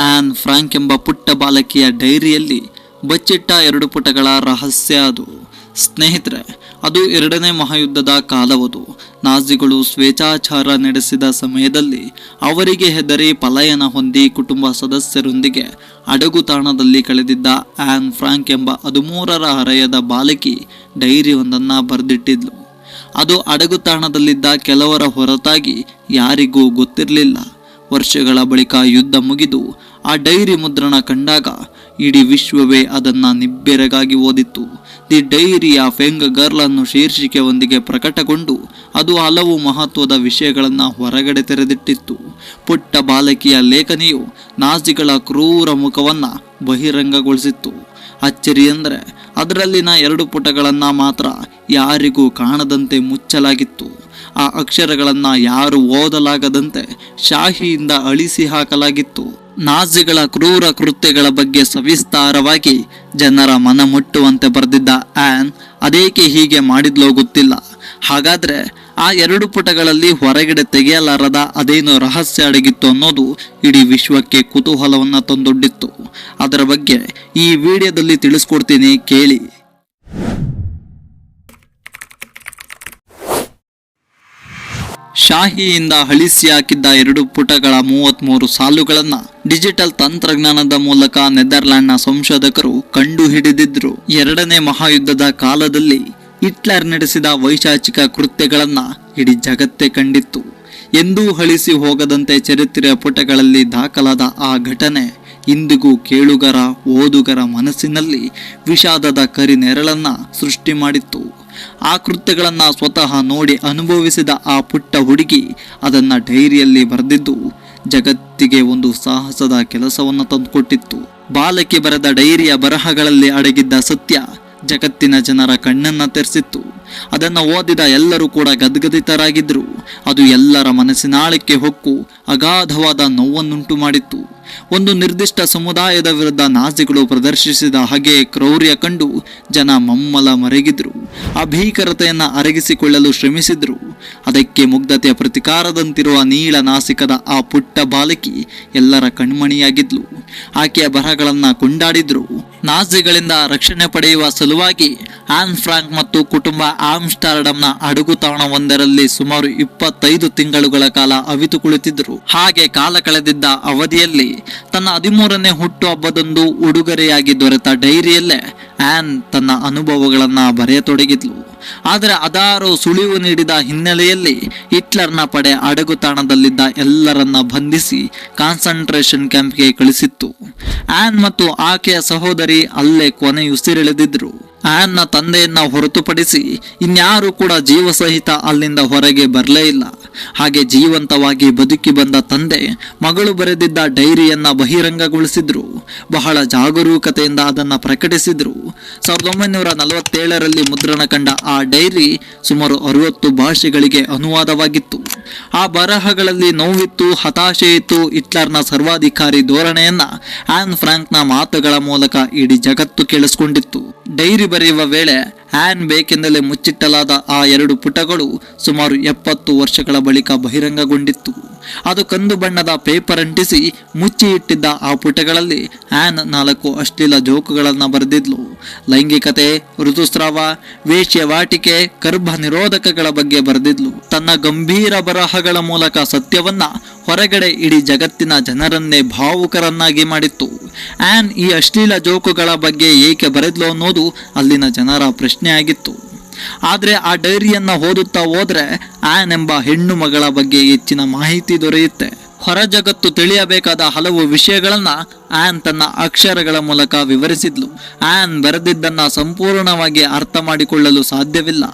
On Frank ಎಂಬ ಪುಟ್ಟ ಬಾಲಕಿಯ ಡೈರಿಯಲ್ಲಿ ಬಚ್ಚಿಟ್ಟ ಎರಡು ಪುಟಗಳ ರಹಸ್ಯ ಅದು. ಸ್ನೇಹಿತರೆ, ಅದು ಎರಡನೇ ಮಹಾಯುದ್ಧದ ಕಾಲವದು. ನಾಜಿಗಳು ಸ್ವೇಚ್ಛಾಚಾರ ನಡೆಸಿದ ಸಮಯದಲ್ಲಿ ಅವರಿಗೆ ಹೆದರಿ ಪಲಾಯನ ಹೊಂದಿ ಕುಟುಂಬ ಸದಸ್ಯರೊಂದಿಗೆ ಅಡಗು ತಾಣದಲ್ಲಿ ಕಳೆದಿದ್ದ ಆನ್ ಫ್ರಾಂಕ್ ಎಂಬ ಹದಿಮೂರರ ಹರೆಯದ ಬಾಲಕಿ ಡೈರಿಯೊಂದನ್ನು ಬರೆದಿಟ್ಟಿದ್ಲು. ಅದು ಅಡಗುತಾಣದಲ್ಲಿದ್ದ ಕೆಲವರ ಹೊರತಾಗಿ ಯಾರಿಗೂ ಗೊತ್ತಿರಲಿಲ್ಲ. ವರ್ಷಗಳ ಬಳಿಕ ಯುದ್ಧ ಮುಗಿದು ಆ ಡೈರಿ ಮುದ್ರಣ ಕಂಡಾಗ ಇಡೀ ವಿಶ್ವವೇ ಅದನ್ನು ನಿಬ್ಬೆರಗಾಗಿ ಓದಿತ್ತು. The diary of young girl ಅನ್ನು ಶೀರ್ಷಿಕೆಯೊಂದಿಗೆ ಪ್ರಕಟಗೊಂಡು ಅದು ಹಲವು ಮಹತ್ವದ ವಿಷಯಗಳನ್ನು ಹೊರಗಡೆ ತೆರೆದಿಟ್ಟಿತ್ತು. ಪುಟ್ಟ ಬಾಲಕಿಯ ಲೇಖನಿಯು ನಾಜಿಗಳ ಕ್ರೂರ ಮುಖವನ್ನು ಬಹಿರಂಗಗೊಳಿಸಿತ್ತು. ಅಚ್ಚರಿ ಅಂದರೆ ಅದರಲ್ಲಿನ ಎರಡು ಪುಟಗಳನ್ನು ಮಾತ್ರ ಯಾರಿಗೂ ಕಾಣದಂತೆ ಮುಚ್ಚಲಾಗಿತ್ತು. ಆ ಅಕ್ಷರಗಳನ್ನು ಯಾರು ಓದಲಾಗದಂತೆ ಶಾಹಿಯಿಂದ ಅಳಿಸಿ ಹಾಕಲಾಗಿತ್ತು. ನಾಜಿಗಳ ಕ್ರೂರ ಕೃತ್ಯಗಳ ಬಗ್ಗೆ ಸವಿಸ್ತಾರವಾಗಿ ಜನರ ಮನ ಮುಟ್ಟುವಂತೆ ಬರೆದಿದ್ದ ಆ್ಯನ್ ಅದೇಕೆ ಹೀಗೆ ಮಾಡಿದ್ಲೋ ಗೊತ್ತಿಲ್ಲ. ಹಾಗಾದ್ರೆ ಆ ಎರಡು ಪುಟಗಳಲ್ಲಿ ಹೊರಗಡೆ ತೆಗೆಯಲಾರದ ಅದೇನು ರಹಸ್ಯ ಅಡಗಿತ್ತು ಅನ್ನೋದು ಇಡೀ ವಿಶ್ವಕ್ಕೆ ಕುತೂಹಲವನ್ನು ತಂದೊಡ್ಡಿತ್ತು. ಅದರ ಬಗ್ಗೆ ಈ ವಿಡಿಯೋದಲ್ಲಿ ತಿಳಿಸ್ಕೊಡ್ತೀನಿ, ಕೇಳಿ. ಶಾಹಿಯಿಂದ ಅಳಿಸಿ ಹಾಕಿದ್ದ ಎರಡು ಪುಟಗಳ ಮೂವತ್ತ್ಮೂರು ಸಾಲುಗಳನ್ನು ಡಿಜಿಟಲ್ ತಂತ್ರಜ್ಞಾನದ ಮೂಲಕ ನೆದರ್ಲ್ಯಾಂಡ್ನ ಸಂಶೋಧಕರು ಕಂಡು ಹಿಡಿದಿದ್ರು ಎರಡನೇ ಮಹಾಯುದ್ಧದ ಕಾಲದಲ್ಲಿ ಹಿಟ್ಲರ್ ನಡೆಸಿದ ವೈಶಾಚಿಕ ಕೃತ್ಯಗಳನ್ನು ಇಡೀ ಜಗತ್ತೇ ಕಂಡಿತ್ತು. ಎಂದೂ ಅಳಿಸಿ ಹೋಗದಂತೆ ಚರಿತ್ರೆಯ ಪುಟಗಳಲ್ಲಿ ದಾಖಲಾದ ಆ ಘಟನೆ ಇಂದಿಗೂ ಕೇಳುಗರ, ಓದುಗರ ಮನಸ್ಸಿನಲ್ಲಿ ವಿಷಾದದ ಕರಿ ನೆರಳನ್ನ ಸೃಷ್ಟಿ ಮಾಡಿತ್ತು. ಆ ಕೃತ್ಯಗಳನ್ನು ಸ್ವತಃ ನೋಡಿ ಅನುಭವಿಸಿದ ಆ ಪುಟ್ಟ ಹುಡುಗಿ ಅದನ್ನು ಡೈರಿಯಲ್ಲಿ ಬರೆದಿದ್ದು, ಜಗತ್ತಿಗೆ ಒಂದು ಸಾಹಸದ ಕೆಲಸವನ್ನು ತಂದುಕೊಟ್ಟಿತ್ತು. ಬಾಲಕಿ ಬರೆದ ಡೈರಿಯ ಬರಹಗಳಲ್ಲಿ ಅಡಗಿದ್ದ ಸತ್ಯ ಜಗತ್ತಿನ ಜನರ ಕಣ್ಣನ್ನ ತೆರೆಸಿತ್ತು. ಅದನ್ನು ಓದಿದ ಎಲ್ಲರೂ ಕೂಡ ಗದ್ಗದಿತರಾಗಿದ್ದರು ಅದು ಎಲ್ಲರ ಮನಸ್ಸಿನಾಳಕ್ಕೆ ಹೊಕ್ಕು, ಅಗಾಧವಾದ ನೋವನ್ನುಂಟು ಮಾಡಿತ್ತು ಒಂದು ನಿರ್ದಿಷ್ಟ ಸಮುದಾಯದ ವಿರುದ್ಧ ನಾಜಿಗಳು ಪ್ರದರ್ಶಿಸಿದ ಹಾಗೆ ಕ್ರೌರ್ಯ ಕಂಡು ಜನ ಮಮ್ಮಲ ಮರೆಗಿದ್ರು. ಆ ಭೀಕರತೆಯನ್ನು ಅರಗಿಸಿಕೊಳ್ಳಲು ಶ್ರಮಿಸಿದ್ರು. ಅದಕ್ಕೆ ಮುಗ್ಧತೆಯ ಪ್ರತಿಕಾರದಂತಿರುವ ನೀಳ ನಾಸಿಕದ ಆ ಪುಟ್ಟ ಬಾಲಕಿ ಎಲ್ಲರ ಕಣ್ಮಣಿಯಾಗಿದ್ಲು. ಆಕೆಯ ಬರಹಗಳನ್ನು ಕೊಂಡಾಡಿದ್ರು. ನಾಜಿಗಳಿಂದ ರಕ್ಷಣೆ ಪಡೆಯುವ ಸಲುವಾಗಿ ಆನ್ ಫ್ರಾಂಕ್ ಮತ್ತು ಕುಟುಂಬ ಆಮ್ಸ್ಟರ್ಡಮ್ನ ಅಡುಗುತಾಣವೊಂದರಲ್ಲಿ ಸುಮಾರು ಇಪ್ಪತ್ತೈದು ತಿಂಗಳುಗಳ ಕಾಲ ಅವಿತು ಕುಳಿತಿದ್ದರು. ಹಾಗೆ ಕಾಲ ಕಳೆದಿದ್ದ ಅವಧಿಯಲ್ಲಿ ತನ್ನ ಹದಿಮೂರನೇ ಹುಟ್ಟು ಹಬ್ಬದೊಂದು ಉಡುಗೊರೆಯಾಗಿ ದೊರೆತ ಡೈರಿಯಲ್ಲೇ ಆನ್ ತನ್ನ ಅನುಭವಗಳನ್ನು ಬರೆಯತೊಡಗಿದ್ಲು. ಆದರೆ ಅದಾರು ಸುಳಿವು ನೀಡಿದ ಹಿನ್ನೆಲೆಯಲ್ಲಿ ಹಿಟ್ಲರ್ನ ಪಡೆ ಅಡಗು ತಾಣದಲ್ಲಿದ್ದ ಎಲ್ಲರನ್ನ ಬಂಧಿಸಿ ಕಾನ್ಸಂಟ್ರೇಷನ್ ಕ್ಯಾಂಪ್ಗೆ ಕಳಿಸಿತ್ತು. ಆನ್ ಮತ್ತು ಆಕೆಯ ಸಹೋದರಿ ಅಲ್ಲೇ ಕೊನೆಯುಸಿರೆಳೆದಿದ್ರು. ಆನ್ನ ತಂದೆಯನ್ನ ಹೊರತುಪಡಿಸಿ ಇನ್ಯಾರೂ ಕೂಡ ಜೀವಸಹಿತ ಅಲ್ಲಿಂದ ಹೊರಗೆ ಬರಲೇ ಇಲ್ಲ. ಹಾಗೆ ಜೀವಂತವಾಗಿ ಬದುಕಿ ಬಂದ ತಂದೆ, ಮಗಳು ಬರೆದಿದ್ದ ಡೈರಿಯನ್ನ ಬಹಿರಂಗಗೊಳಿಸಿದ್ರು. ಬಹಳ ಜಾಗರೂಕತೆಯಿಂದ ಅದನ್ನು ಪ್ರಕಟಿಸಿದ್ರು. ಸಾವಿರದ ಒಂಬೈನೂರ ನಲವತ್ತೇಳರಲ್ಲಿ ಮುದ್ರಣ ಕಂಡ ಆ ಡೈರಿ ಸುಮಾರು ಅರವತ್ತು ಭಾಷೆಗಳಿಗೆ ಅನುವಾದವಾಗಿತ್ತು. ಆ ಬರಹಗಳಲ್ಲಿ ನೋವಿತ್ತು, ಹತಾಶೆ ಇತ್ತು, ಹಿಟ್ಲರ್ನ ಸರ್ವಾಧಿಕಾರಿ ಧೋರಣೆಯನ್ನು ಆನ್ ಫ್ರಾಂಕ್ನ ಮಾತುಗಳ ಮೂಲಕ ಇಡೀ ಜಗತ್ತು ಕೇಳಿಸ್ಕೊಂಡಿತ್ತು. ಡೈರಿ ಬರೆಯುವ ವೇಳೆ ಆನ್ ಬೇಕೆಂದಲೇ ಮುಚ್ಚಿಟ್ಟಲಾದ ಆ ಎರಡು ಪುಟಗಳು ಸುಮಾರು ಎಪ್ಪತ್ತು ವರ್ಷಗಳ ಬಳಿಕ ಬಹಿರಂಗಗೊಂಡಿತ್ತು. ಅದು ಕಂದು ಬಣ್ಣದ ಪೇಪರ್ ಅಂಟಿಸಿ ಮುಚ್ಚಿ ಇಟ್ಟಿದ್ದ ಆ ಪುಟಗಳಲ್ಲಿ ಆನ್ ನಾಲ್ಕು ಅಶ್ಲೀಲ ಜೋಕುಗಳನ್ನು ಬರೆದಿದ್ಲು. ಲೈಂಗಿಕತೆ, ಋತುಸ್ರಾವ, ವೇಶ್ಯವಾಟಿಕೆ, ಗರ್ಭ ನಿರೋಧಕಗಳ ಬಗ್ಗೆ ಬರೆದಿದ್ಲು. ತನ್ನ ಗಂಭೀರ ಬರಹಗಳ ಮೂಲಕ ಸತ್ಯವನ್ನ ಹೊರಗಡೆ ಇಡೀ ಜಗತ್ತಿನ ಜನರನ್ನೇ ಭಾವುಕರನ್ನಾಗಿ ಮಾಡಿತ್ತು. ಆನ್ ಈ ಅಶ್ಲೀಲ ಜೋಕುಗಳ ಬಗ್ಗೆ ಏಕೆ ಬರೆದ್ಲು ಅನ್ನೋದು ಅಲ್ಲಿನ ಜನರ ಪ್ರಶ್ನೆ ಆಗಿತ್ತು ಆದರೆ ಆ ಡೈರಿಯನ್ನ ಓದುತ್ತಾ ಹೋದರೆ ಆ್ಯನ್ ಎಂಬ ಹೆಣ್ಣು ಮಗಳ ಬಗ್ಗೆ ಹೆಚ್ಚಿನ ಮಾಹಿತಿ ದೊರೆಯುತ್ತೆ. ಹೊರ ಜಗತ್ತು ತಿಳಿಯಬೇಕಾದ ಹಲವು ವಿಷಯಗಳನ್ನ ಆನ್ ತನ್ನ ಅಕ್ಷರಗಳ ಮೂಲಕ ವಿವರಿಸಿದ್ಲು. ಆನ್ ಬರೆದಿದ್ದನ್ನು ಸಂಪೂರ್ಣವಾಗಿ ಅರ್ಥ ಮಾಡಿಕೊಳ್ಳಲು ಸಾಧ್ಯವಿಲ್ಲ.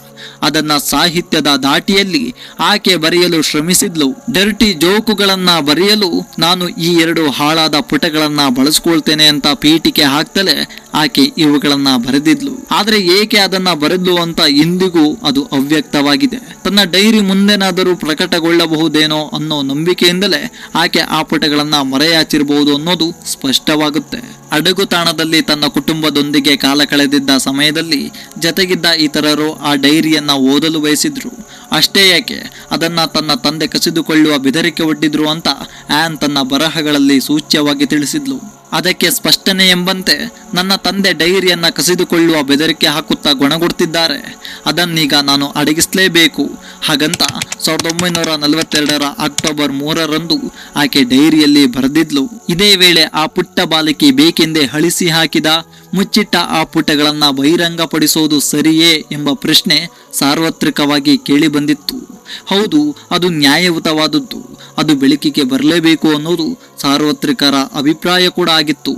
ಅದನ್ನ ಸಾಹಿತ್ಯದ ದಾಟಿಯಲ್ಲಿ ಆಕೆ ಬರೆಯಲು ಶ್ರಮಿಸಿದ್ಲು. ಡರ್ಟಿ ಜೋಕುಗಳನ್ನು ಬರೆಯಲು ನಾನು ಈ ಎರಡು ಹಾಳಾದ ಪುಟಗಳನ್ನು ಬಳಸ್ಕೊಳ್ತೇನೆ ಅಂತ ಪೀಠಿಕೆ ಹಾಕ್ತಲೇ ಆಕೆ ಇವುಗಳನ್ನು ಬರೆದಿದ್ಲು. ಆದರೆ ಏಕೆ ಅದನ್ನ ಬರೆದ್ಲು ಅಂತ ಇಂದಿಗೂ ಅದು ಅವ್ಯಕ್ತವಾಗಿದೆ. ತನ್ನ ಡೈರಿ ಮುಂದೆನಾದರೂ ಪ್ರಕಟಗೊಳ್ಳಬಹುದೇನೋ ಅನ್ನೋ ನಂಬಿಕೆಯಿಂದಲೇ ಆಕೆ ಆ ಪುಟಗಳನ್ನು ಮರೆಯಾಚಿರಬಹುದು ಅನ್ನೋದು ಸ್ಪಷ್ಟವಾಗುತ್ತೆ ಅಡಗುತಾಣದಲ್ಲಿ ತನ್ನ ಕುಟುಂಬದೊಂದಿಗೆ ಕಾಲ ಕಳೆದಿದ್ದ ಸಮಯದಲ್ಲಿ ಜತೆಗಿದ್ದ ಇತರರು ಆ ಡೈರಿಯನ್ನ ಓದಲು ಬಯಸಿದ್ರು. ಅಷ್ಟೇ ಯಾಕೆ ಅದನ್ನ ತನ್ನ ತಂದೆ ಕಸಿದುಕೊಳ್ಳುವ ಬೆದರಿಕೆ ಒಡ್ಡಿದ್ರು ಅಂತ ಆನ್ ತನ್ನ ಬರಹಗಳಲ್ಲಿ ಸೂಚ್ಯವಾಗಿ ತಿಳಿಸಿದ್ಲು. ಅದಕ್ಕೆ ಸ್ಪಷ್ಟನೆ ಎಂಬಂತೆ ನನ್ನ ತಂದೆ ಡೈರಿಯನ್ನು ಕಸಿದುಕೊಳ್ಳುವ ಬೆದರಿಕೆ ಹಾಕುತ್ತಾ ಗೊಣಗುಡ್ತಿದ್ದಾರೆ. ಅದನ್ನೀಗ ನಾನು ಅಡಗಿಸಲೇಬೇಕು. ಹಾಗಂತ ಸಾವಿರದ ಒಂಬೈನೂರ ನಲವತ್ತೆರಡರ ಅಕ್ಟೋಬರ್ ಮೂರರಂದು ಆಕೆ ಡೈರಿಯಲ್ಲಿ ಬರೆದಿದ್ಲು. ಇದೇ ವೇಳೆ ಆ ಪುಟ್ಟ ಬಾಲಕಿ ಬೇಕೆಂದೇ ಅಳಿಸಿ ಹಾಕಿದ ಮುಚ್ಚಿಟ್ಟ ಆ ಪುಟಗಳನ್ನು ಬಹಿರಂಗಪಡಿಸೋದು ಸರಿಯೇ ಎಂಬ ಪ್ರಶ್ನೆ ಸಾರ್ವತ್ರಿಕವಾಗಿ ಕೇಳಿಬಂದಿತ್ತು ಹೌದು ಅದು ನ್ಯಾಯಯುತವಾದದ್ದು. ಅದು ಬೆಳಕಿಗೆ ಬರಲೇಬೇಕು ಅನ್ನೋದು ಸಾರ್ವತ್ರಿಕರ ಅಭಿಪ್ರಾಯ ಕೂಡ ಆಗಿತ್ತು.